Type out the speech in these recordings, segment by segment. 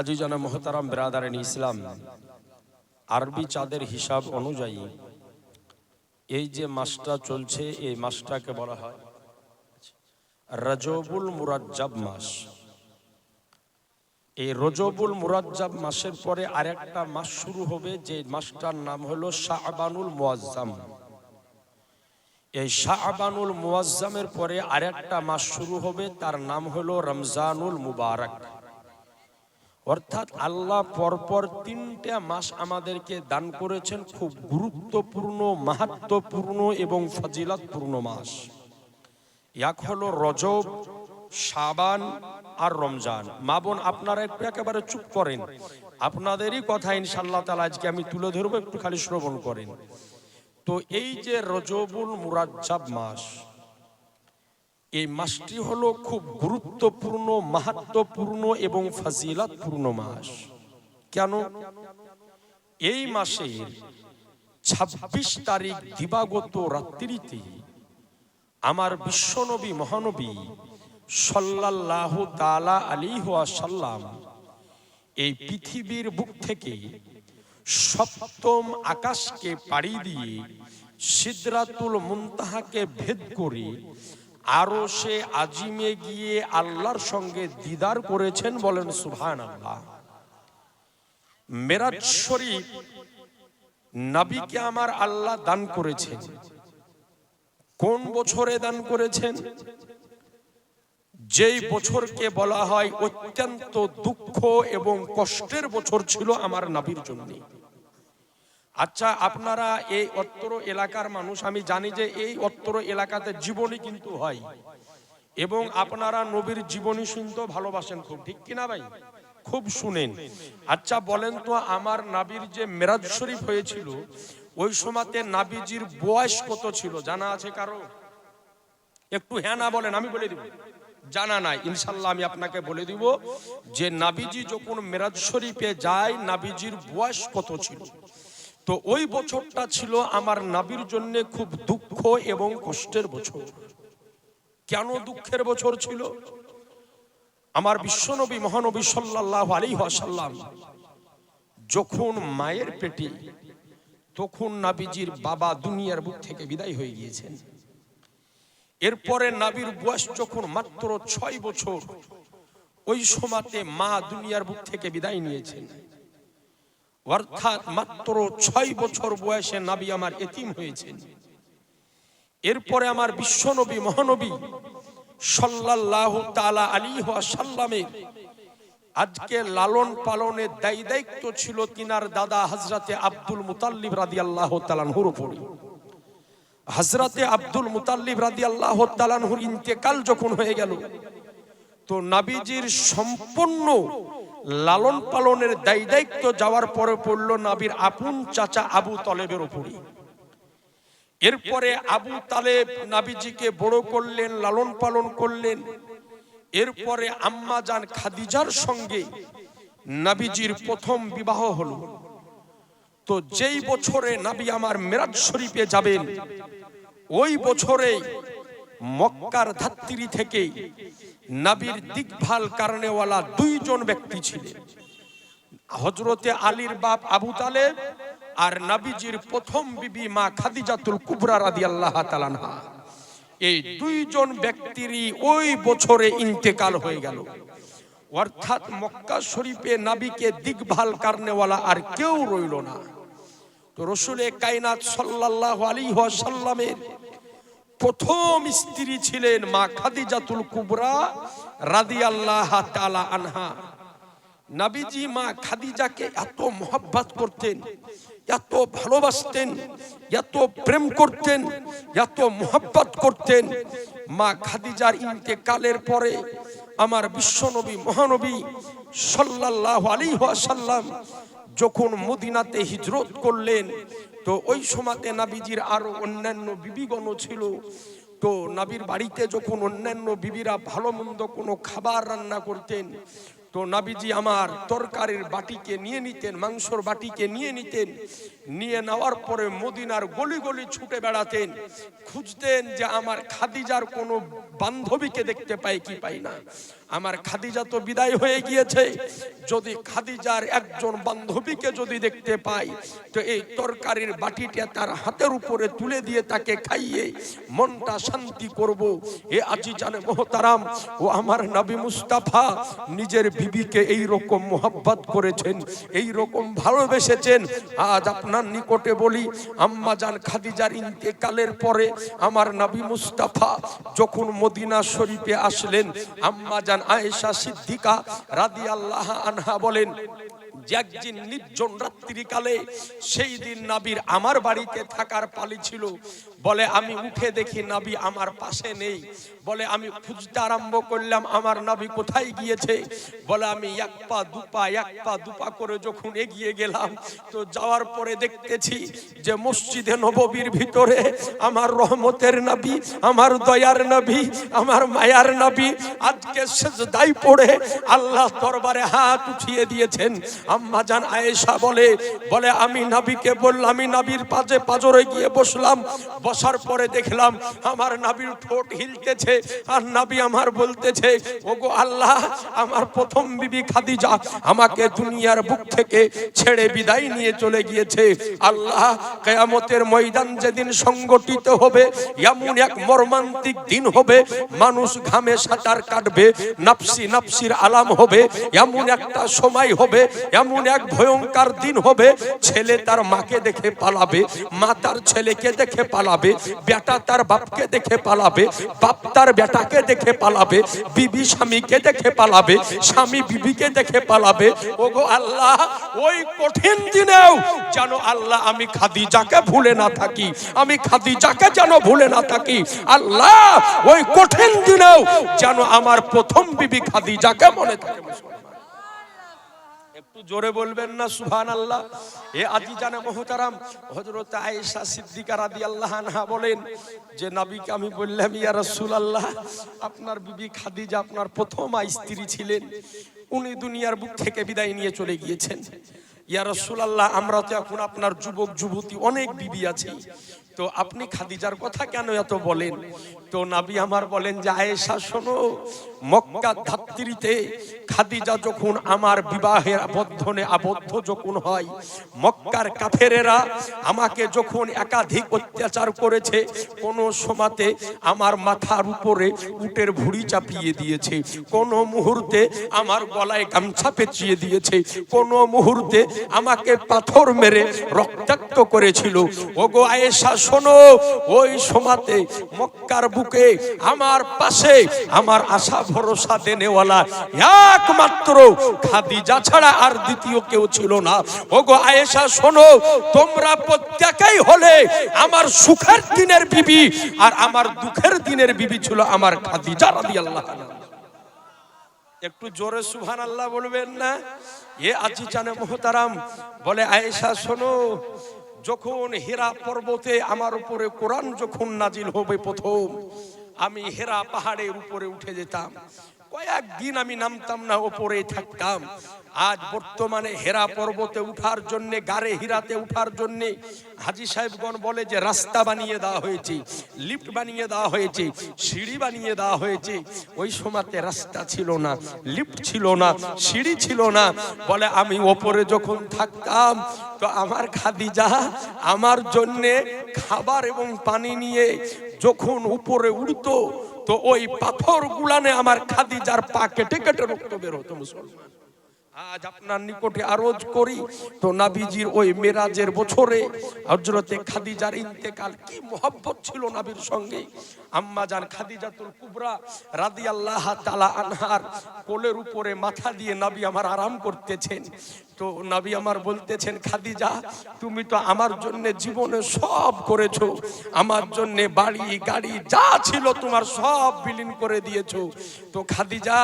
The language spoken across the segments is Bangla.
আজি জানা মোহতারাম বেরাদারেন ইসলাম, আরবি চাঁদের হিসাব অনুযায়ী এই যে মাসটা চলছে, এই মাসটাকে বলা হয় রজবুল মুরাজ্জাব মাস। এই রজবুল মুরাজ্জাব মাসের পরে আরেকটা মাস শুরু হবে, যে মাসটার নাম হলো শাহবানুল মুয়াজ্জাম এই শাহবানুল মুয়াজ্জামের পরে আরেকটা মাস শুরু হবে, তার নাম হলো রমজানুল মুবারক। অর্থাৎ আল্লাহ পরপর তিনটা মাস আমাদেরকে দান করেছেন খুব গুরুত্বপূর্ণ, মাহাত্মপূর্ণ এবং ফজিলতপূর্ণ মাস। এক হলো রজব সাবান আর রমজান। মা বোন, আপনারা একটু একেবারে চুপ করেন। আপনাদেরই কথা ইনশাল্লাহ তালা আজকে আমি তুলে ধরবো, একটু খালি শ্রবণ করেন। তো এই যে রজবুল মুরাজ্জাব মাস এই মাসটি হলো খুব গুরুত্বপূর্ণ, মাহাত্মপূর্ণ এবং ফাজিলাতপূর্ণ মাস। কেন? এই মাসের ২৬ তারিখ দিবাগত রাত্রিতে আমার বিশ্বনবী, মহানবী সাল্লাল্লাহু তাআলা আলাইহি ওয়াসাল্লাম এই পৃথিবীর বুক থেকে সপ্তম আকাশকে পাড়ি দিয়ে সিদরাতুল মুনতাহাকে ভেদ করে আরও সে আজিমে গিয়ে আল্লাহর সঙ্গে দিদার করেছেন বলেন সুহান আল্লাহ মেরাজ শরীফ নবীকে আমার আল্লাহ দান করেছেন। কোন বছরে দান করেছেন? যেই বছরকে বলা হয় অত্যন্ত দুঃখ এবং কষ্টের বছর ছিল আমার নাবির জন্য। আচ্ছা আপনারা এই অত্তর এলাকার মানুষ, আমি জানি যে এই অত্তর এলাকাতে জীবনী কিন্তু হয়। এবং আপনারা নবীর জীবনী শুনতেও ভালোবাসেন খুব, ঠিক কিনা ভাই? খুব শুনেন। আচ্ছা বলেন তো, আমার নাবির যে মেরাজ শরীফ হয়েছিল, ওই সময়তে নাবিজির বয়স কত ছিল? জানা আছে কারও? একটু হ্যাঁ না বলেন, আমি বলে দিব। জানা নাই, ইনশাল্লাহ আমি আপনাকে বলে দিব যে নাবিজি যখন মেরাজ শরীফে যায়, নাবিজির বয়স কত ছিল? তো ওই বছরটা ছিল আমার নাবির জন্য খুব দুঃখ এবং কষ্টের বছর। কেন দুঃখের বছর ছিল? আমার বিশ্বনবী মহানবী সাল্লাল্লাহু আলাইহি ওয়াসাল্লাম যখন মায়ের পেটে, তখন নাবিজির বাবা দুনিয়ার বুক থেকে বিদায় হয়ে গিয়েছেন। এরপরে নাবির বয়স যখন মাত্র ছয় বছর, ওই সময়তে মা দুনিয়ার বুক থেকে বিদায় নিয়েছেন। অর্থাৎ মাত্র ছয় বছর বয়সে নাবি আমার এতিম হয়েছেন। এরপরে আমার বিশ্বনবী, মহানবী সাল্লাল্লাহু তাআলা আলাইহি ওয়াসাল্লামের আজকে লালন পালনের দায়ী দায়িত্ব ছিল তিনার দাদা হযরতে আব্দুল মুতাল্লিব রাদিয়াল্লাহু তাআলার উপরে। হযরতে আব্দুল মুতাল্লিব রাদিয়াল্লাহু তাআলার ইন্তেকাল যখন হয়ে গেল, তো নাবিজির সম্পূর্ণ লালন পালনের দায়ী দায়িত্ব যাওয়ার পরে পড়ল নাবির আপন চাচা আবু তলেবের উপরে এরপরে আবু তালেব নাবিজিকে বড় করলেন লালন পালন করলেন। এরপরে আম্মা জান খাদিজার সঙ্গে নাবিজির প্রথম বিবাহ হল। তো যেই বছরে নাবি আমার মেরাজ শরীফে যাবেন, ওই বছরে মক্কার ধাত্রী থেকে নাবির দিকভাল কারণেওয়ালা দুইজন ব্যক্তি ছিলেন। হজরতে আলীর বাপ আবু তালেব আর নাবিজির প্রথম বিবি মা খাদিজাতুল কুবরা রাদি আল্লাহ তালানহা এই দুইজন ব্যক্তিরই ওই বছরে ইন্তেকাল হয়ে গেল। অর্থাৎ মক্কা শরীফে নাবিকে দিকভাল কারণেওয়ালা আর কেউ রইল না। তো রসুলে কায়নাত সাল্লাল্লাহু আলাইহি ওয়াসাল্লামের প্রথম স্ত্রী ছিলেন মা খাদিজাতুল কুবরা রাদিয়াল্লাহু তাআলা আনহা। নাবিজি মা খাদিজাকে এত মোহাব্বত করতেন, এত ভালোবাসতেন, এত প্রেম করতেন, এত মোহাব্বত করতেন। মা খাদিজার ইন্তেকালের পরে আমার বিশ্বনবী, মহানবী সাল্লাল্লাহু আলাইহি ওয়াসাল্লাম যখন মদিনাতে হিজরত করলেন তো ওই সময়তে নাবিজির আরও অন্যান্য বিবিগণ ছিল। তো নাবির বাড়িতে যখন অন্যান্য বিবিরা ভালো মন্দ কোনো খাবার রান্না করতেন, তো নাবিজি আমার তরকারির বাটিকে নিয়ে নিতেন, মাংসর বাটিকে নিয়ে নিতেন, নিয়ে নেওয়ার পরে মদিনার গলি গলি ছুটে বেড়াতেন। খুঁজতেন যে আমার খাদিজার কোনো বান্ধবীকে দেখতে পাই কি পাই না। আমার খাদিজা তো বিদায় হয়ে গিয়েছে। যদি খাদিজার একজন বান্ধবীকে যদি দেখতে পাই, তো এই তরকারির বাটিটা তার হাতের উপরে তুলে দিয়ে তাকে খাইয়ে মনটা শান্তি করব। এ আজি জানে মোহতারাম, ও আমার নবী মুস্তাফা, নিজের বিবিকে এই রকম মোহাব্বত করেছেন এই রকম ভালোবেসেছেন। আজ আপনার নিকটে বলি, আম্মা জান খাদিজার ইন্তেকালের পরে আমার নবী মুস্তাফা যখন মদিনা শরীফে আসলেন, আম্মা জান আয়েশা সিদ্দিকা রাদি আল্লাহ আনহা বলেন, যে একদিন নির্জন রাত্রিকালে সেই দিন নাবির আমার বাড়িতে থাকার পালি ছিল। বলে, আমি উঠে দেখি নাবি আমার পাশে নেই। বলে, আমি খুঁজতে আরম্ভ করলাম, আমার নাবি কোথায় গিয়েছে? বলে, আমি এক পা দুপা এক পা দুপা করে যখন এগিয়ে গেলাম, তো যাওয়ার পরে দেখতেছি যে মসজিদে নববীর ভিতরে আমার রহমতের নবী, আমার দয়ার নবী, আমার মায়ার নবী আজকে সেজদাই পড়ে আল্লাহ দরবারে হাত উঠিয়ে দিয়েছেন। আম্মা জান আয়েশা বলে বলে, আমি নবীকে বললাম, আমি নবীর পাজে পাজরে গিয়ে বসলাম। বসার পরে দেখলাম আমার নাবির ঠোঁট হিলতেছে আর নাবি আমার বলতেছে, ওগো আল্লাহ, আমার প্রথম বিবি খাদিজা আমাকে দুনিয়ার বুক থেকে ছেড়ে বিদায় নিয়ে চলে গিয়েছে। আল্লাহ, কেয়ামতের ময়দান যেদিন সংগঠিত হবে, এমন এক মর্মান্তিক দিন হবে। মানুষ ঘামে সাঁতার কাটবে নাপসি নাপসির আলাম হবে। এমন একটা সময় হবে, এমন এক ভয়ঙ্কর দিন হবে। ছেলে তার মাকে দেখে পালাবে, মা তার ছেলেকে দেখে পালাবে। বেটা তার বাপকে দেখে পালাবে, বাপ তার বেটাকে দেখে পালাবে, বিবি স্বামীকে দেখে পালাবে, স্বামী বিবিকে দেখে পালাবে। ওগো আল্লাহ, ওই কঠিন দিনেও যেন আল্লাহ আমি খাদিজাকে ভুলে না থাকি, আমি খাদিজাকে যেন ভুলে না থাকি। আল্লাহ, ওই কঠিন দিনেও যেন আমার প্রথম বিবি খাদিজাকে মনে থাকে। জোরে বলবেন না সুহান আল্লাহ এ আজি জানে মোহতারাম হজরত আয়েশা সিদ্দিকা রাদি আল্লাহ আনহা বলেন যে, নবীকে আমি বললাম, ইয়া রাসূল আল্লাহ আপনার বিবি খাদিজা আপনার প্রথম স্ত্রী ছিলেন। উনি দুনিয়ার বুক থেকে বিদায় নিয়ে চলে গিয়েছেন। ইয়া রাসূল আল্লাহ আমরা তো এখন আপনার যুবক, যুবতী, অনেক বিবি আছি। তো আপনি খাদিজার কথা কেন এত বলেন? তো নাবি আমার বলেন যে, আয়েশা, শোনো, মক্কা ধাত্রীতে খাদিজা যখন আমার বিবাহের বন্ধনে আবদ্ধ যখন হয়, মক্কার কাফেরেরা আমাকে যখন একাধিক অত্যাচার করেছে, কোন সমাতে আমার মাথার উপরে উটের ভুড়ি চাপিয়ে দিয়েছে, কোন মুহূর্তে আমার গলায় গামছা পেঁচিয়ে দিয়েছে, কোন মুহূর্তে আমাকে পাথর মেরে রক্তাক্ত করেছিল। ওগো আয়েশা শোনো, ওই সমাতে মক্কার বুকে আমার পাশে আমার আশা ভরসা দেনেওয়ালা একমাত্র খাদিজা ছাড়া আর দ্বিতীয় কেউ ছিল না। ওগো আয়েশা, শোনো, তোমরা প্রত্যেকেই হলে আমার সুখের দিনের বিবি আর আমার দুঃখের দিনের বিবি ছিল আমার খাদিজা রাদিয়াল্লাহু আল্লাহ একটু জোরে সুবহান আল্লাহ বলবেন না? এ আজি জানে মোহতারাম বলে, আয়েশা, শোনো যখন হেরা পর্বতে আমার উপরে কোরআন যখন নাজিল হবে প্রথম, আমি হেরা পাহাড়ের উপরে উঠে যেতাম। কয়েকদিন আমি নামতাম না, ওপরে থাকতাম। আজ বর্তমানে হেরা পর্বতে উঠার জন্য, গারে হিরাতে উঠার জন্য হাজি সাহেবগণ বলে যে, রাস্তা বানিয়ে দেওয়া হয়েছে, লিফট বানিয়ে দেওয়া হয়েছে, সিঁড়ি বানিয়ে দেওয়া হয়েছে। ওই সময়তে রাস্তা ছিল না, লিফট ছিল না, সিঁড়ি ছিল না। বলে, আমি ওপরে যখন থাকতাম, তো আমার খাদিজা আমার জন্যে খাবার এবং পানি নিয়ে যখন উপরে উঠতো তো ওই পাথর গুলানে আমার খাদিজার পা কেটে কেটে রক্ত বের হতো মুসলমান। আজ আপনার নিকটে আরজ করি তো নাবিজির ওই মেরাজের বছরে হজরতে খাদিজার ইন্তেকাল। কি মহব্বত ছিল নাবির সঙ্গে। আম্মা জান খাদিজাতুল কুবরা রাদিয়াল্লাহ তালা আনহার কোলের উপরে মাথা দিয়ে নবী আমার আরাম করতেছেন। তো নবী আমার বলতেছেন, খাদিজা, তুমি তো আমার জন্য জীবনে সব করেছ। আমার জন্য বাড়ি, গাড়ি, যা ছিল তোমার সব বিলীন করে দিয়েছ। তো খাদিজা,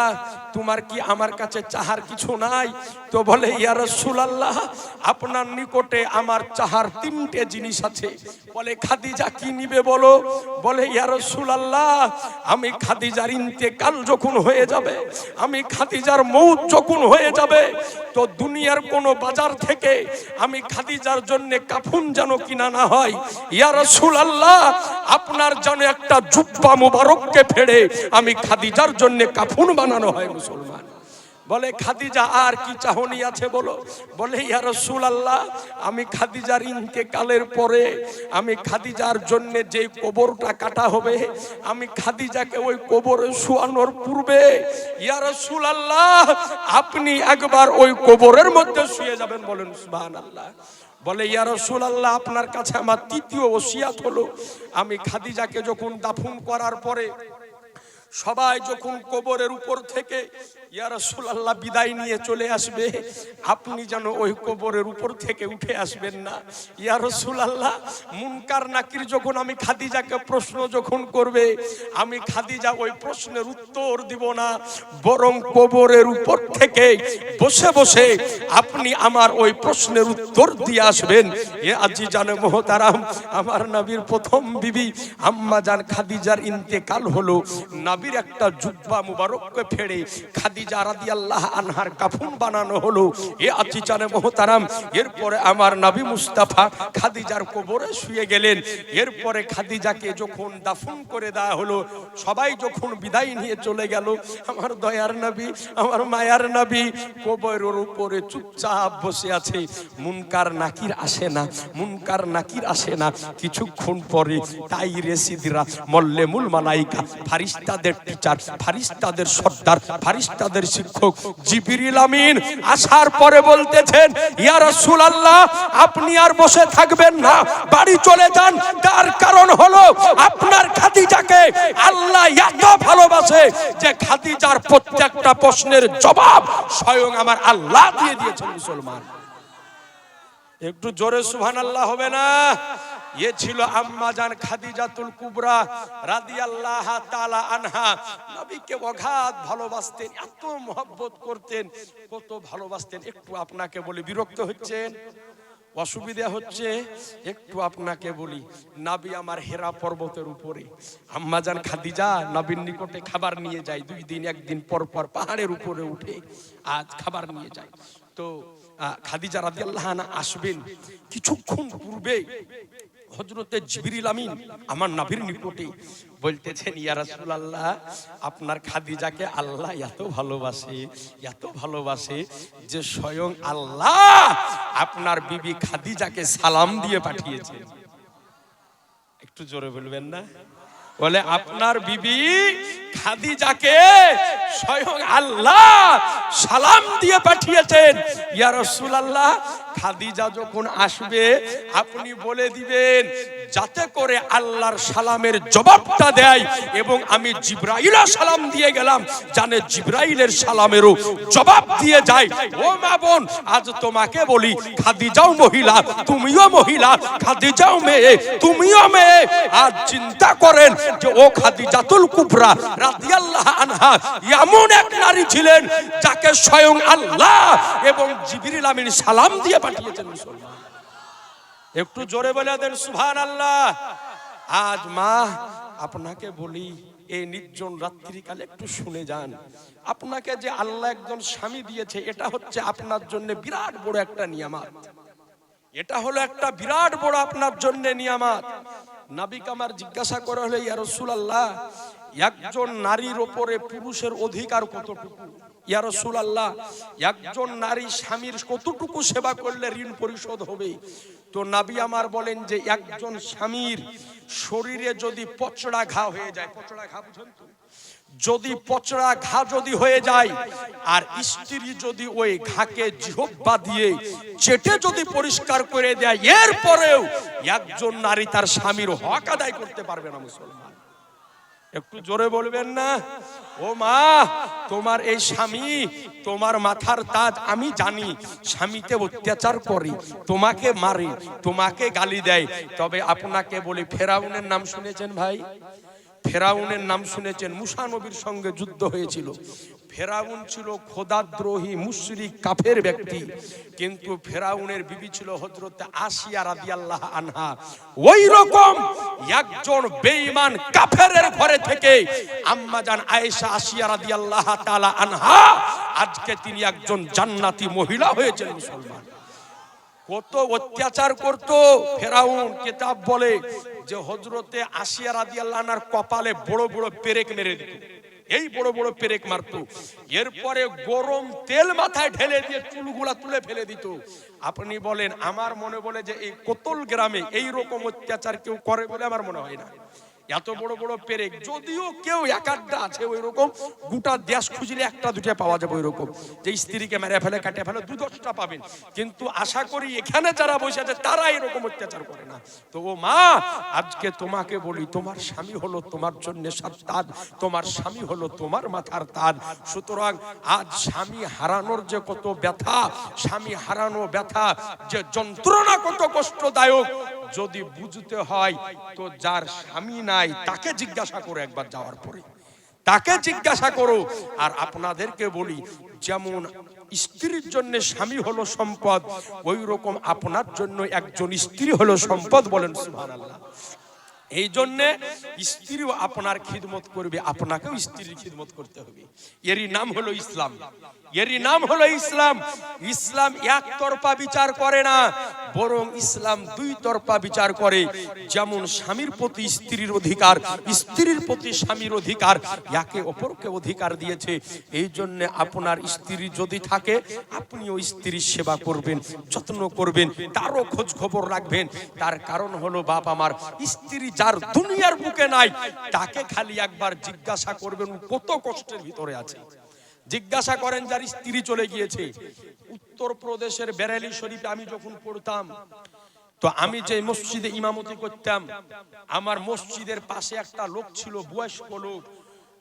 তোমার কি আমার কাছে চাহার কিছু নাই? তো বলে, ইয়া রাসূলুল্লাহ, আপনার নিকটে আমার চাহার তিনটে জিনিস আছে। বলে, খাদিজা, কি নিবে বলো? বলে, ইয়া রাসূল রসুল আমি খাদিজার ইন্তেকাল যখন হয়ে যাবে, আমি খাদিজার মৌত যখন হয়ে যাবে, তো দুনিয়ার কোন বাজার থেকে আমি খাদিজার জন্য কাফুন যেন কিনা না হয়। ইয়া রসুল আল্লাহ আপনার যেন একটা জুব্বা মুবারককে ফেড়ে আমি খাদিজার জন্য কাফুন বানানো হয় মুসলমান। বলে, খাদিজা, আর কি চাহনি আছে বলো? বলে, ইয়া রসুল আল্লাহ আমি খাদিজার ইন্তেকালের পরে আমি খাদিজার জন্য যে কবরটা কাটা হবে, আমি খাদিজাকে ওই কবরে শুয়ানোর পূর্বে, ইয়া রসুল আল্লাহ আপনি একবার ওই কবরের মধ্যে শুয়ে যাবেন বলেন সুবহান আল্লাহ বলে, ইয়া রসুল আল্লাহ আপনার কাছে আমার তৃতীয় ওসিয়াত হলো, আমি খাদিজাকে যখন দাফন করার পরে সবাই যখন কবরের উপর থেকে ইয়া রাসূলুল্লাহ, বিদায় নিয়ে চলে আসবে। আপনি যেন ওই কবরের উপর থেকে উঠে আসবেন না। ইয়া রাসূলুল্লাহ, মুনকার নাকির যখন আমি খাদিজাকে প্রশ্ন যখন করবে, আমি খাদিজা ওই প্রশ্নের উত্তর দিব না, বরং কবরের উপর থেকে বসে বসে আপনি আমার ওই প্রশ্নের উত্তর দিয়ে আসবেন। এ আজি জানে মোহতারাম, আমার নবীর প্রথম বিবি, আম্মা জান খাদিজার ইন্তেকাল হলো। নবীর একটা জুব্বা মুবারককে ফেড়ে খাদিজা রাদিয়াল্লাহ আনহার কাফুন বানানো হলো। এ আজি জানে মোহতারাম, এরপরে আমার নবী মুস্তাফা খাদিজার কবরে শুয়ে গেলেন। এরপরে খাদিজাকে যখন দাফন করে দেওয়া হলো, সবাই যখন বিদায় নিয়ে চলে গেল, আমার দয়ার নবী, আমার মায়ার নবী কবরের উপরে চুপচাপ বসে আছে। মুনকার নাকির আসে না, মুনকার নাকির আসে না। কিছুক্ষণ পরে তাই রেসিদিরা মল্লে মুল মালাইকা, ফারিস্তাদের টিচার ফারিস্তাদের সর্দার, ফারিস্তাদের শিক্ষক জিবিরিল আমিন আসার পরে বলতেছেন, ইয়া রাসূলুল্লাহ, আপনি আর বসে থাকবেন না, বাড়ি চলে যান। তার কারণ হলো আপনার খাদিজাকে আল্লাহ এত ভালোবাসে যে খাদিজার প্রত্যেকটা প্রশ্নের জবাব স্বয়ং আমার আল্লাহ দিয়ে দিয়েছেন মুসলমান। একটু জোরে সুহান আল্লাহ হবে না? এ ছিল আম্মা জান খাদিজাতুল কুবরা রাদিয়াল্লাহ তাআলা আনহা। নবীকে অগাধ ভালোবাসতেন, এত মহব্বত করতেন, কত ভালোবাসতেন। একটু আপনাকে বলে, বিরক্ত হচ্ছেন? অসুবিধা হচ্ছে? একটু আপনাকে বলি, নাবি আমার হেরা পর্বতের উপরে। আম্মাজান খাদিজা নবীর নিকটে খাবার নিয়ে যায়, দুই দিন, একদিন পর পর পাহাড়ের উপরে উঠে আজ খাবার নিয়ে যায়। তো খাদিজা রাদিয়াল্লাহু আসবেন। কিছুক্ষণ পূর্বে হজরতে জিবরিল আমিন আমার নাভির নিকটে বলতেছেন, ইয়া রাসূলুল্লাহ, আপনার খাদিজাকে আল্লাহ এত ভালোবাসে এত ভালোবাসে যে স্বয়ং আল্লাহ আপনার বিবি খাদিজাকে সালাম দিয়ে পাঠিয়েছে। একটু জোরে বলবেন না? বলে, আপনার বিবি খাদিজাকে স্বয়ং আল্লাহ সালাম দিয়ে পাঠিয়েছেন। ইয়া আল্লাহ খাদিজা যখন আসবে, আপনি বলে দিবেন যাতে করে আল্লাহর সালামের জবাবটা দেয় এবং আমি জিব্রাইলা সালাম দিয়ে গেলাম, জানে জিব্রাইলের সালামেরও জবাব দিয়ে যায়। ও মা বোন, আজ তোমাকে বলি, খাদিজাও মহিলা, তুমিও মহিলা, খাদিজাও মেয়ে, তুমিও মেয়ে। আজ চিন্তা করেন যে ও খাদিজাতুল কুবরা রাদিয়াল্লাহ আনহা এমন এক নারী ছিলেন যাকে স্বয়ং আল্লাহ এবং জিবরিল আমিন সালাম দিয়ে পাঠিয়েছেন মুসলমান। একটু জোরে বলে দেন সুভান আল্লাহ আজ মা, আপনাকে বলি, এই নির্জন রাত্রিকালে একটু শুনে যান। আপনাকে যে আল্লাহ একজন স্বামী দিয়েছে, এটা হচ্ছে আপনার জন্য বিরাট বড় একটা নিয়ামাত। এটা হলো একটা বিরাট বড় আপনার জন্য নিয়ামাত। নাবিক আমার জিজ্ঞাসা করা হলো ইয়া আল্লাহ একজন নারীর ওপরে পুরুষের অধিকার কতটুকু? ইয়া রাসূলুল্লাহ, একজন নারী স্বামীর কতটুকু সেবা করলে ঋণ পরিশোধ হবে? তো নাবি আমার বলেন যে একজন স্বামীর শরীরে যদি পচড়া ঘা হয়ে যায়, পচড়া ঘা বুঝেন তো? যদি পচড়া ঘা যদি হয়ে যায়, আর স্ত্রী যদি ওই ঘাকে জিহব্বা দিয়ে চেটে যদি পরিষ্কার করে দেয়, এরপরেও একজন নারী তার স্বামীর হক আদায় করতে পারবে না মুসলমান। একটু জোরে বলবেন না? ও মা, তোমার এই স্বামী, তোমার মাথার তাজ আমি জানি, স্বামীতে অত্যাচার করি, তোমাকে মারে, তোমাকে গালি দেয়। তবে আপনাকে বলি, ফেরাউনের নাম শুনেছেন ভাই? ফেরাউনের নাম শুনেছেন মুসা নবীর সঙ্গে যুদ্ধ হয়েছিল। ফেরাউন ছিল খোদাদ্রোহী মুশরিক কাফের ব্যক্তি। কিন্তু ফেরাউনের বিবি ছিল হজরতে আসিয়া রাদিয়াল্লাহ আনহা। ওই রকম একজন বেঈমান কাফেরের ঘরে থেকে আম্মা জান আয়েশা আসিয়া রাদিয়াল্লাহ তাআলা আনহা, আজকে তিনি একজন জান্নাতি মহিলা হয়েছেন মুসলমান। কত অত্যাচার করত। ফেরাউন কিতাব বলে যে হজরতে আসিয়া রাদিয়াল্লাহু আনহার কপালে বড় বড় পেরেক মেরে দিত। এই বড় বড় পেরেক মারতো। এরপরে গরম তেল মাথায় ঢেলে দিয়ে চুলগুলা তুলে ফেলে দিত। আপনি বলেন, আমার মনে বলে যে এই কোতল গ্রামে এই রকম অত্যাচার কেউ করে বলে আমার মনে হয় না। এত বড় বড় পেরেক, যদিও কেউ এক আধটা আছে ওই রকম গোটা দেশ খুঁজলে একটা দুটা পাওয়া যাবে ওই রকম যে স্ত্রীকে মেরে ফেলে, কাটে ফেলে, দু দশটা পাবেন। কিন্তু আশা করি এখানে যারা বসে আছে, তারা এরকম অত্যাচার করে না। তো ও মা, আজকে তোমাকে বলি, তোমার স্বামী হলো তোমার জন্য তাজ তোমার স্বামী হলো তোমার মাথার তাজ সুতরাং আজ স্বামী হারানোর যে কত ব্যথা, স্বামী হারানো ব্যথা, যে যন্ত্রণা কত কষ্টদায়ক যদি বুঝতে হয়, তো যার স্বামী নাই, তাকে জিজ্ঞাসা করো একবার যাওয়ার পরে। তাকে জিজ্ঞাসা করো, আর আপনাদেরকে বলি, যেমন স্ত্রীর জন্য স্বামী হলো সম্পদ ওই রকম আপনার জন্য একজন স্ত্রী হলো সম্পদ বলেন এই জন্যে স্ত্রীও আপনার খিদমত করবে, আপনাকেও স্ত্রীর খিদমত করতে হবে। এরই নাম হলো ইসলাম। এরই নাম হলো ইসলাম। ইসলাম একতরফা বিচার করে না বরং ইসলাম দুই তরফা বিচার করে, যেমন স্বামীর প্রতি স্ত্রীর অধিকার, স্ত্রীর প্রতি স্বামীর অধিকার, একে অপরকে অধিকার দিয়েছে। এই জন্য আপনার স্ত্রী যদি থাকে, আপনিও স্ত্রীর সেবা করবেন, যত্ন করবেন, তারও খোঁজ খবর রাখবেন। তার কারণ হলো বাপ আমার, স্ত্রী যার দুনিয়ার বুকে নাই, তাকে খালি একবার জিজ্ঞাসা করবেন কত কষ্টের ভিতরে আছে। জিজ্ঞাসা করেন যার স্ত্রী চলে গিয়েছে। উত্তর প্রদেশের বেরেলি শরীফে আমি যখন পড়তাম, তো আমি যে মসজিদে ইমামতি করতাম, আমার মসজিদের পাশে একটা লোক ছিল, বয়স্ক লোক।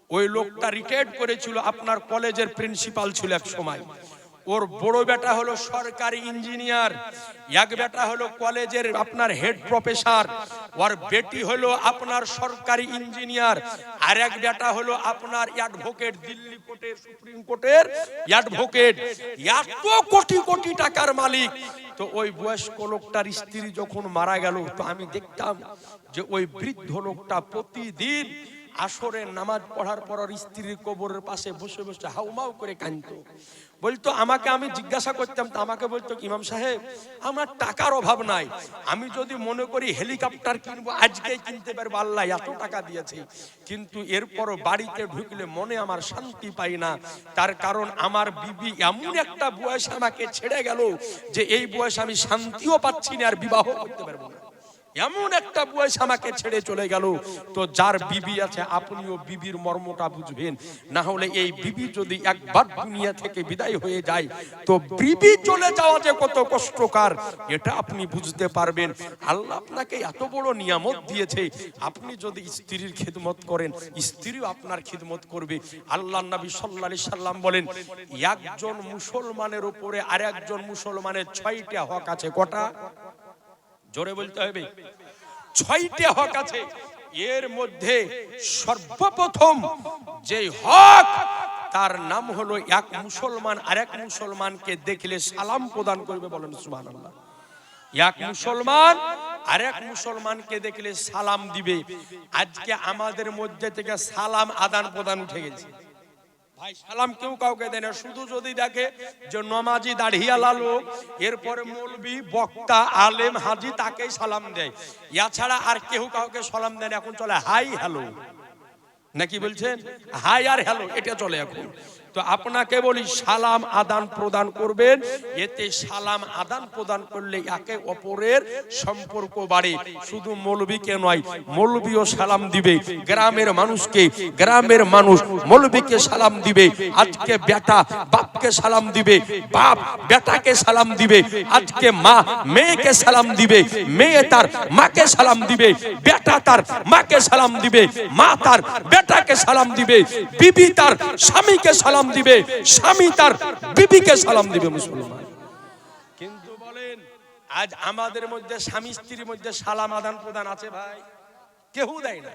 ওই লোকটা রিটায়ার্ড করেছিল, আপনার কলেজের প্রিন্সিপাল ছিল এক সময়। ওর বড় বেটা হলো সরকারি ইঞ্জিনিয়ার এক বেটা হলো কলেজের আপনার হেড প্রফেসর, ওর বেটি হলো আপনার সরকারি ইঞ্জিনিয়ার আর এক বেটা হলো আপনার অ্যাডভোকেট, দিল্লি কোর্টের, সুপ্রিম কোর্টের অ্যাডভোকেট, এত কোটি কোটি টাকার মালিক। তো ওই বয়স্ক লোকটার স্ত্রী যখন মারা গেল, তো আমি দেখতাম যে ওই বৃদ্ধ লোকটা প্রতিদিন আসরের নামাজ পড়ার পর স্ত্রীর কবরের পাশে বসে বসে হাউমাউ করে কাঁদতো। বলতো, আমাকে আমি জিজ্ঞাসা করতাম। তো আমাকে বলতো ইমাম সাহেব, আমার টাকার অভাব নাই। আমি যদি মনে করি হেলিকপ্টার কিনবো আজকেই কিনতে পারব, আল্লাহ এত টাকা দিয়েছে। কিন্তু এরপরও বাড়িতে ঢুকলে মনে আমার শান্তি পাই না। তার কারণ আমার বিবি এমন একটা বয়স আমাকে ছেড়ে গেল যে এই বয়স আমি শান্তিও পাচ্ছি না আর বিবাহ করতে পারব না। এমন একটা বয়স আমাকে ছেড়ে চলে গেল। তো যার বিবি আছে, আপনিও বিবির মর্মটা বুঝবেন। না হলে এই বিবি যদি একবার দুনিয়া থেকে বিদায় হয়ে যায়, তো বিবি চলে যাওয়া যে কত কষ্টকর, এটা আপনি বুঝতে পারবেন। আল্লাহ আপনাকে এত বড় নিয়ামত দিয়েছে। আপনি যদি স্ত্রীর খিদমত করেন, স্ত্রীও আপনার খিদমত করবে। আল্লাহ নবী আলাইহি সাল্লাম বলেন, একজন মুসলমানের উপরে আর একজন মুসলমানের ছয়টা হক আছে। কটা? জোরে বলতে হবে। ছয়টা হক আছে। এর মধ্যে সর্বপ্রথম যে হক, তার নাম হলো এক মুসলমান আরেক মুসলমানকে দেখলে সালাম প্রদান করবে বলেন সুবহানাল্লাহ। এক মুসলমান আরেক মুসলমানকে দেখলে সালাম দিবে। আজকে আমাদের মধ্যে থেকে সালাম আদান প্রদান উঠে গেছে। ভাই, সালাম কেউ কাউকে দেয় না। শুধু যদি দেখে যে নমাজি দাঁড়িয়ালা লোক, এরপরে মৌলবি, বক্তা, আলেম, হাজি, তাকেই সালাম দেয়। এছাড়া আর কেউ কাউকে সালাম দেয় না। এখন চলে হাই, হ্যালো। নাকি বলছেন? হাই আর হ্যালো, এটা চলে এখন। তো আপনাকে বলি, সালাম আদান প্রদান করবেন। এতে সালাম আদান প্রদান করলে একে অপরের সম্পর্ক বাড়ে। শুধু মৌলবীকে নয়, মৌলবীও সালাম দিবে। গ্রামের মানুষকে, গ্রামের মানুষ মৌলবীকে সালাম দিবে। আজকে বেটা বাপকে সালাম দিবে। বাপ বেটাকে সালাম দিবে। আজকে মা মেয়েকে সালাম দিবে। মেয়ে তার মাকে সালাম দিবে। বেটা তার মাকে সালাম দিবে। মা তার বেটাকে সালাম দিবে। বিবি তার স্বামীকে সালাম দিবে, স্বামী তার বিবিকে সালাম দিবে মুসলমান। কিন্তু বলেন, আজ আমাদের মধ্যে স্বামী স্ত্রীর মধ্যে সালাম আদান প্রদান আছে ভাই? কেউ দেয় না।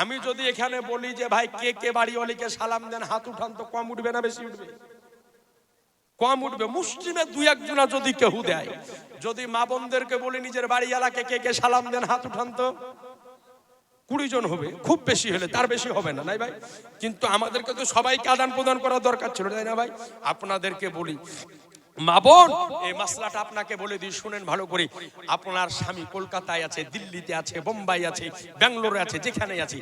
আমি যদি এখানে বলি যে ভাই, কে কে বাড়িওয়ালিকে সালাম দেন, হাত উঠান তো কম উঠবে না বেশি উঠবে? কম উঠবে। মুসলিমে দুই একজনা যদি কেউ দেয়, যদি মা বোনদেরকে বলি, নিজের বাড়িওয়ালাকে কে কে সালাম দেন, হাত উঠান তো? কুড়ি জন হবে, খুব বেশি হলে তার বেশি হবে না, নাই ভাই? কিন্তু আমাদেরকে তো সবাইকে আদান প্রদান করা দরকার ছিল, তাই না ভাই? আপনাদেরকে বলি, মা বোন, এই মাসলাটা আপনাকে বলে দিই, শুনেন ভালো করে। আপনার স্বামী কলকাতায় আছে, দিল্লিতে আছে, বোম্বাই আছে, ব্যাঙ্গালোরে আছে যেখানে আছে,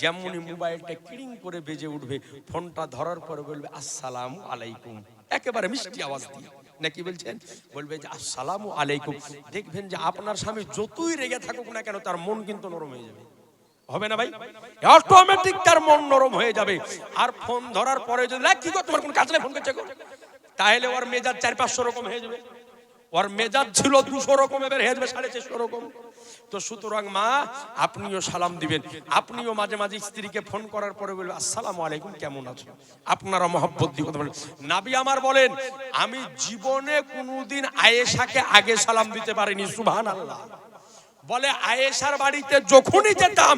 যেমনই মোবাইলটা কিড়িং করে বেজে উঠবে, ফোনটা ধরার পরে বলবে, আসসালামু আলাইকুম। একেবারে মিষ্টি আওয়াজ দিয়ে, নাকি বলছেন? বলবে যে, আসসালামু আলাইকুম। দেখবেন যে আপনার স্বামী যতই রেগে থাকুক না কেন, তার মন কিন্তু নরম হয়ে যাবে। হবে না ভাই? অটোমেটিক তার মন নরম হয়ে যাবে। আর ফোন ধরার পরে যদি "লা, কি তোমার কোন কাজ নেই? ফোন করছে তাহলে ওর মেজাজ চার পাঁচশো রকম হয়ে যাবে। ওর মেজাজ ছিল দুশো রকম এবার হয়ে যাবে সাড়ে চারশো রকম। তো সুতরাং মা আপনিও সালাম দিবেন। আপনিও মাঝে মাঝে স্ত্রীকে ফোন করার পরে বলবেন আসসালামু আলাইকুম কেমন আছো? আপনারা মহব্বত দিয়ে কথা বলেন। নাবি আমার বলেন আমি জীবনে কোনোদিন আয়েশাকে আগে সালাম দিতে পারিনি সুবহান আল্লাহ বলে, আয়েশার বাড়িতে যখনই যেতাম,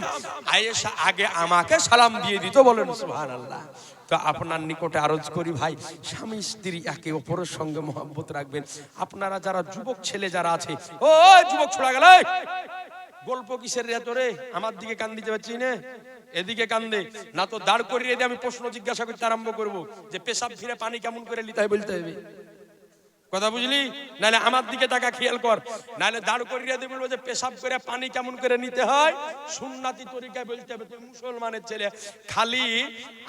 আয়েশা আগে আমাকে সালাম দিয়ে দিত, বলেন সুহান আল্লাহ তো আপনার নিকটে আরজ করি ভাই, স্বামী, স্ত্রী একে অপরের সঙ্গে মহব্বত রাখবেন। আপনারা যারা যুবক ছেলে যারা আছে, ও যুবক ছোড়া গেল গল্প কিসের রে তোরে? আমার দিকে কান দিতে পারছি না এদিকে কান্দে। না তো দাঁড় করিয়ে দিয়ে আমি প্রশ্ন জিজ্ঞাসা করতে আরম্ভ করব, যে পেশাব ফিরে পানি কেমন করে নিতে হয় বলতে হবে? কথা বুঝলি? নাহলে আমার দিকে টাকা খেয়াল কর। নাহলে দাঁড় করিয়ে দিয়ে বলব যে, পেশাব করে পানি কেমন করে নিতে হয়? সুন্নাতি তরিকায় বলতে হবে তুই মুসলমানের ছেলে, খালি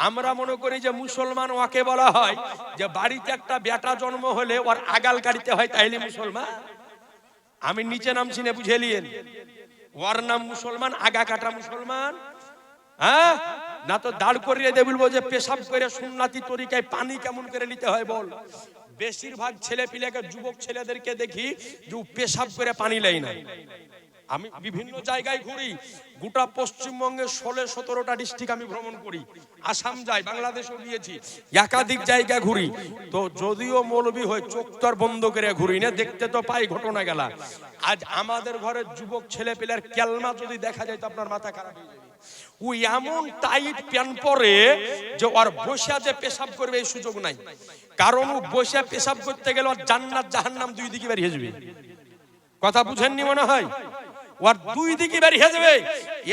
আমরা মনে করি যে, মুসলমান ওকে বলা হয় যে, বাড়িতে একটা বেটা জন্ম হলে ওর আগাল কাটিতে হয়, তাইলে মুসলমান? আমি নিচে নামছি না, বুঝে লিয়েন ওর নাম মুসলমান, আগা কাটা মুসলমান? হ্যাঁ? না তো দাঁড় করিয়ে দিয়ে বলব যে পেশাব করে সুন্নাতি তরিকায় পানি কেমন করে নিতে হয় বল। বেশিরভাগ ছেলে পিলেকে যুবক ছেলেদেরকে দেখি যে পেশাব করে পানি লেয় না আমি বিভিন্ন জায়গায় ঘুরি, গোটা পশ্চিমবঙ্গে ষোলো সতেরোটা ডিস্ট্রিক্ট আমি ভ্রমণ করি। আসাম যাই বাংলাদেশও গিয়েছি, একাধিক জায়গা ঘুরি। তো যদিও মৌলবী হয়ে চোখ তো আর বন্ধ করে ঘুরি না, দেখতে তো পাই ঘটনা গেলা। আজ আমাদের ঘরের যুবক ছেলে পেলের ক্যালমা যদি দেখা যায় তো আপনার মাথা খারাপ হয়ে যাবে। ও এমন টাইট প্যান্ট পরে যে ওর বসে যে পেশাব করবে এই সুযোগ নাই। কারণ ও বসে পেশাব করতে গেলে ওর জান্নাত জাহান্নাম দুই দিকে বেরিয়ে যাবে। কথা বুঝেননি মনে হয়? ওর দুই দিকে বেরিয়ে যাবে।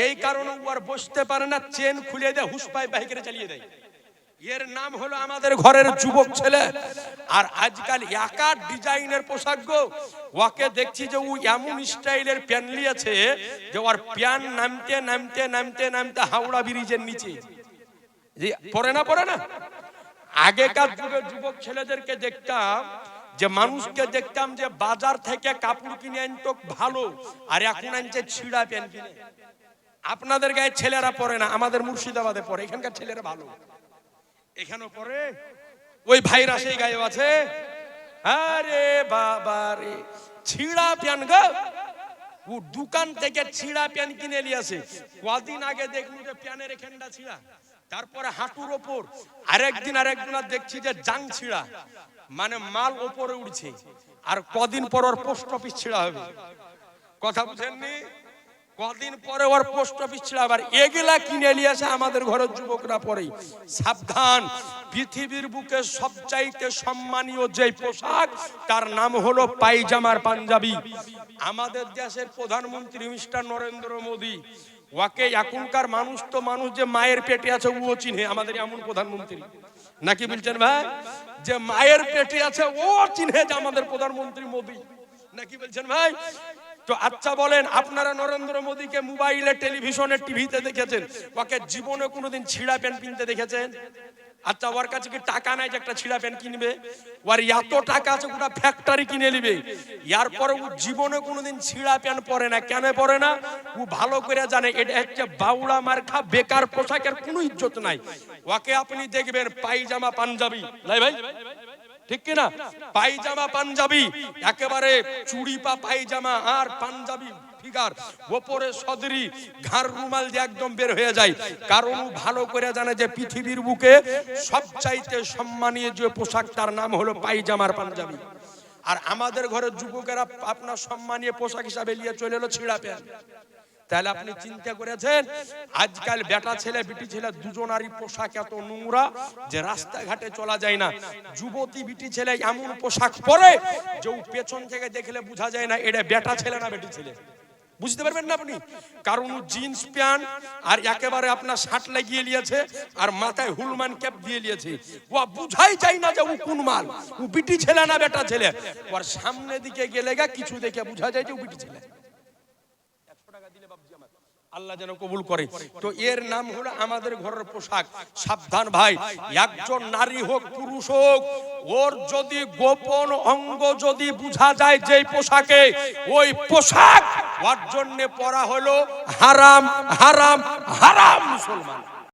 এই কারণে ওর বসতে পারে না, চেন খুলে দেয় হুস পায় বাইকের চালিয়ে দেয়। এর নাম হলো আমাদের ঘরের যুবক ছেলে। আর আজকাল একা ডিজাইনের পোশাক গো, ওকে দেখছি যে ও এমন স্টাইলের প্যান লিয়েছে যে ওর প্যান নামতে নামতে নামতে নামতে হাওড়া ব্রিজের নিচে। যে পরে না পরে না? আগেকার যুগের যুবক ছেলেদেরকে দেখতাম, যে মানুষকে দেখতাম যে বাজার থেকে কাপড় কিনে আনতো ভালো, আর এখন আনছে ছিঁড়া প্যান্ট। কিনে আপনাদের গায়ে ছেলেরা পরে না, আমাদের মুর্শিদাবাদে পরে, এখানকার ছেলেরা ভালো। এখানেও পরে ওই ভাইরাসেই গায়ে আছে। আরে বাবা রে, ছিঁড়া প্যান গো। ও দোকান থেকে ছিঁড়া প্যান কিনে নিয়ে আসে। কদিন আগে দেখলু যে প্যানের এখানটা ছিঁড়া, তারপরে হাঁটুর ওপর। আরেকদিন আরেকদিন আর দেখছি যে জাং ছিঁড়া মানে মাল ওপরে উঠছে আর কদিন পর ওর পোস্ট অফিস ছিঁড়া হবে। কথা বুঝেননি? কদিন পরে ওর পোস্ট অফিস ছিল, আবার এগুলা কিনে নিয়ে আসে আমাদের ঘরের যুবকরা পরে সাবধান, পৃথিবীর বুকে সবচাইতে সম্মানীয় যে পোশাক, তার নাম হলো পাইজামার পাঞ্জাবি। আমাদের দেশের প্রধানমন্ত্রী মিস্টার নরেন্দ্র মোদী ওকে এখনকার মানুষ তো মানুষ যে মায়ের পেটে আছে ও চিনে, আমাদের এমন প্রধানমন্ত্রী। নাকি বলছেন ভাই? যে মায়ের পেটে আছে ও চিনে যে আমাদের প্রধানমন্ত্রী মোদী। নাকি বলছেন ভাই? তো আচ্ছা বলেন, আপনারা নরেন্দ্র মোদীকে মোবাইলে, টেলিভিশনে, টিভিতে দেখেছেন? ওকে জীবনে কোনোদিন ছিঁড়া প্যান্ট কিনতে দেখেছেন? আচ্ছা ওর কাছে কি টাকা নাই যে একটা ছিঁড়া প্যান্ট কিনবে? ওর এত টাকা আছে গোটা ফ্যাক্টরি কিনে নিবে। পরে ও জীবনে কোনোদিন ছিঁড়া প্যান্ট পরে না। কেন পরে না? ও ভালো করে জানে, এটা হচ্ছে বাউলা মার্খা বেকার পোশাকের কোনো ইজ্জত নাই। ওকে আপনি দেখবেন পায়জামা পাঞ্জাবি। লাই ভাই। ঠিক কিনা? পায়জামা, পাঞ্জাবি, একেবারে চুড়ি পা, পায়জামা আর পাঞ্জাবি ফিগার। ওপরে সদরি, ঘাড় রুমাল দিয়ে একদম বের হয়ে যায়। কারণ ভালো করে জানে যে পৃথিবীর বুকে সবচাইতে সম্মানীয় যে পোশাক, তার নাম হলো পায়জামার পাঞ্জাবি। আর আমাদের ঘরের যুবকেরা আপনার সম্মানীয় পোশাক হিসাবে নিয়ে চলে এলো ছিঁড়া প্যান্ট। তাহলে আপনি চিন্তা করেছেন, আজকাল বেটা ছেলে, বিটি ছেলে দুজনারই পোশাক এত নোংরা যে রাস্তাঘাটে চলা যায় না। যুবতী, বিটি ছেলে এমন পোশাক পরে যে পেছন থেকে দেখলে বোঝা যায় না এটা বেটা ছেলে না বেটি ছেলে। বুঝতে পারবেন না আপনি? কারণ জিন্স প্যান্ট আর একেবারে আপনার শার্ট লাগিয়ে নিয়েছে আর মাথায় হুলমান ক্যাপ দিয়ে নিয়েছে। ও বুঝাই যায় না যে ও কোন মাল। ও বিটি ছেলে না বেটা ছেলে। ওর সামনে দিকে গেলে গা কিছু দেখে বোঝা যায় যে ও বিটি ছেলে। আল্লাহ যেন কবুল করে। তো এর নাম হলো আমাদের ঘরের পোশাক। সাবধান ভাই, একজন নারী হোক, পুরুষ হোক, ওর যদি গোপন অঙ্গ যদি বুঝা যায় যে পোশাকে, ওই পোশাক ওর জন্য পরা হলো হারাম হারাম হারাম মুসলমান।